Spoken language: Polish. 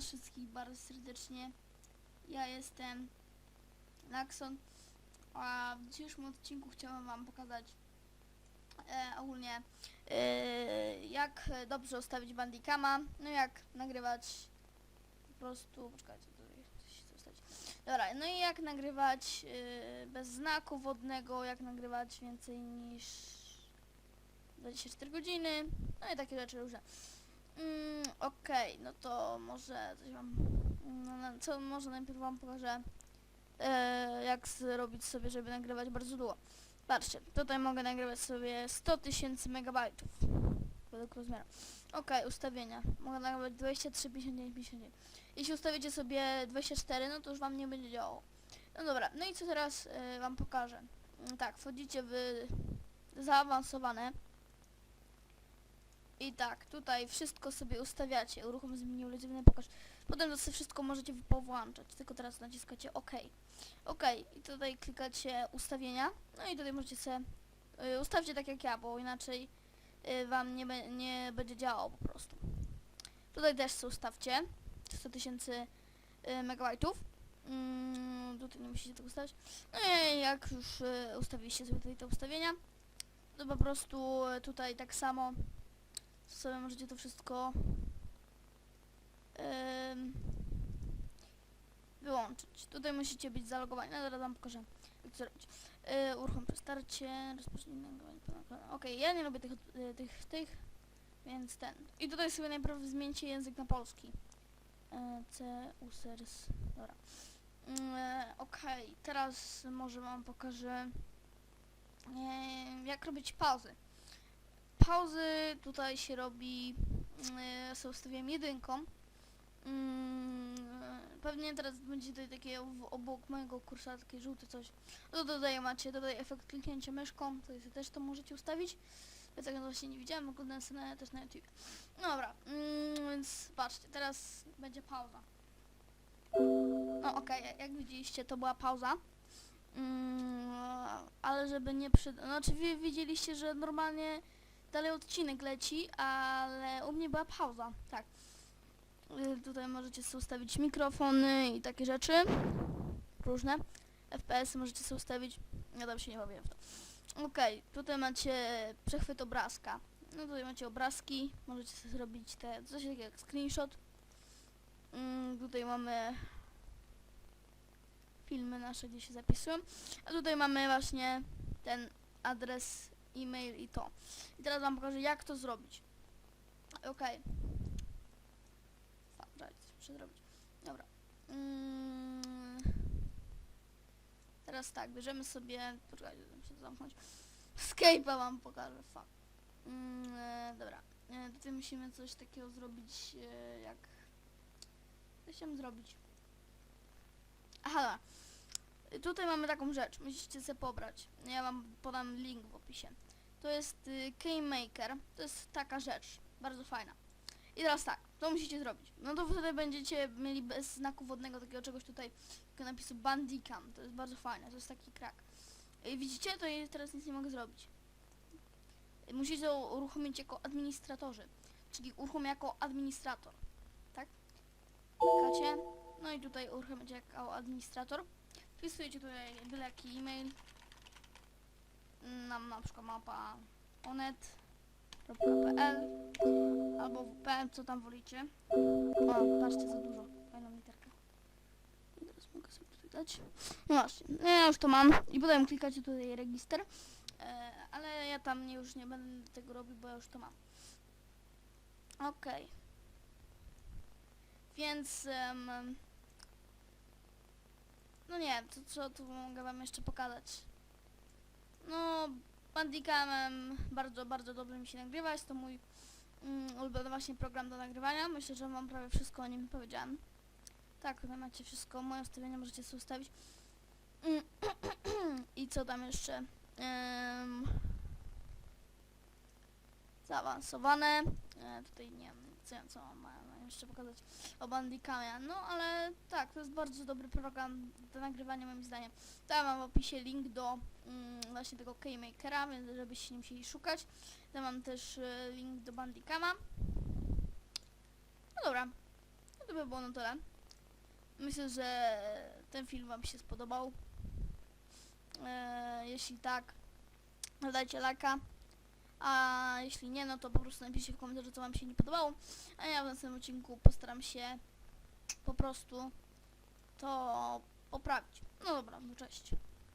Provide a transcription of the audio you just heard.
wszystkich bardzo serdecznie. Ja jestem Laxon, a w dzisiejszym odcinku chciałam Wam pokazać e, ogólnie e, jak dobrze ustawić bandicama, no jak nagrywać po prostu, poczekajcie, tutaj. Dobra, no i jak nagrywać e, bez znaku wodnego, jak nagrywać więcej niż 24 godziny, no i takie rzeczy różne. Mm, Okej, no to może coś wam. No, no, co może najpierw wam pokażę e, jak zrobić sobie, żeby nagrywać bardzo długo. Patrzcie, tutaj mogę nagrywać sobie 100 tysięcy megabajtów według rozmiaru. Okej, ustawienia. Mogę nagrywać 23, 59, 59. Jeśli ustawicie sobie 24, no to już wam nie będzie działało. No dobra, no i co teraz e, wam pokażę? Mm, Tak, wchodzicie w zaawansowane. I tak, tutaj wszystko sobie ustawiacie. Uruchom zmienił ledzywny pokaż. Potem to sobie wszystko możecie powłączać. Tylko teraz naciskacie OK. OK. I tutaj klikacie ustawienia. No i tutaj możecie sobie y, ustawcie tak jak ja, bo inaczej y, wam nie, be, nie będzie działało po prostu. Tutaj też sobie ustawcie. 100 tysięcy y, megabajtów. Mm, tutaj nie musicie tego ustawić. No i jak już y, ustawiliście sobie tutaj te ustawienia, to po prostu y, tutaj tak samo sobie możecie to wszystko wyłączyć. Tutaj musicie być zalogowani. No zaraz wam pokażę jak to zrobić. Yy, uruchom nagrywanie pełnego ekranu. Okej, ja nie lubię tych, y, tych, tych, więc ten. I tutaj sobie najpierw zmieńcie język na polski. E, C, users, dobra. E, Okej, teraz może wam pokażę e, jak robić pauzy pauzy tutaj się robi, yy, sobie ustawiam jedynką. Mm, pewnie teraz będzie tutaj takie obok mojego kursa takie żółte coś. No to tutaj macie tutaj efekt kliknięcia myszką, to jest, też to możecie ustawić. Ja tego właśnie nie widziałem, oglądałem na, też na YouTube. No dobra, mm, więc patrzcie, teraz będzie pauza. No okej, jak widzieliście to była pauza. Mm, ale żeby nie przy... Znaczy wy widzieliście, że normalnie dalej odcinek leci, ale u mnie była pauza, tak. Y, Tutaj możecie sobie ustawić mikrofony i takie rzeczy. Różne. FPS możecie sobie ustawić. Ja tam się nie bawię w to. Okej, tutaj macie przechwyt obrazka. No tutaj macie obrazki. Możecie sobie zrobić te coś takiego jak screenshot. Mm, tutaj mamy filmy nasze, gdzie się zapisują. A tutaj mamy właśnie ten adres e-mail i to. I teraz wam pokażę jak to zrobić. Okej. Okay. Muszę zrobić. Dobra. Mm. Teraz tak, bierzemy sobie. Poczekajcie, zamknąć. Skype'a wam pokażę, fuck. Mm, e, dobra. E, tutaj musimy coś takiego zrobić e, jak. Co chciałem zrobić? Aha, dobra. Y, Tutaj mamy taką rzecz, musicie sobie pobrać. Ja wam podam link w opisie. To jest y, Keymaker, to jest taka rzecz, bardzo fajna. I teraz tak, to musicie zrobić. No to wtedy będziecie mieli bez znaku wodnego takiego czegoś tutaj, takiego napisu Bandicam, to jest bardzo fajne, to jest taki krak. I widzicie, to ja teraz nic nie mogę zrobić. Y, Musicie to uruchomić jako administratorzy, czyli uruchom jako administrator, tak? Klikacie, no i tutaj uruchomicie jako administrator. Wpisujecie tutaj byle jaki e-mail. Nam na przykład mapa onet.pl albo wp, co tam wolicie. O, patrzcie za dużo. Fajną literkę. Teraz mogę sobie tutaj dać. No właśnie, no ja już to mam. I potem klikacie tutaj register. E, ale ja tam już nie będę tego robił, bo ja już to mam. Okej. Więc em, no nie, to co tu mogę wam jeszcze pokazać? No, Bandicamem bardzo, bardzo dobrze mi się nagrywa. Jest to mój mm, ulubiony właśnie program do nagrywania. Myślę, że wam prawie wszystko o nim powiedziałem. Tak, tutaj macie wszystko. Moje ustawienia możecie sobie ustawić. Mm, I co tam jeszcze? Zaawansowane. E, tutaj nie wiem, co, co mam jeszcze pokazać o Bandicamie. No ale tak, to jest bardzo dobry program do nagrywania moim zdaniem. Tam mam w opisie link do mm, właśnie tego Keymakera, więc żebyście nie musieli szukać. Tam mam też e, link do Bandicama. No dobra. No to by było na tyle. Myślę, że ten film wam się spodobał. E, jeśli tak, dajcie lajka. A jeśli nie, no to po prostu napiszcie w komentarzu, co wam się nie podobało. A ja w następnym odcinku postaram się po prostu to poprawić. No dobra, no cześć.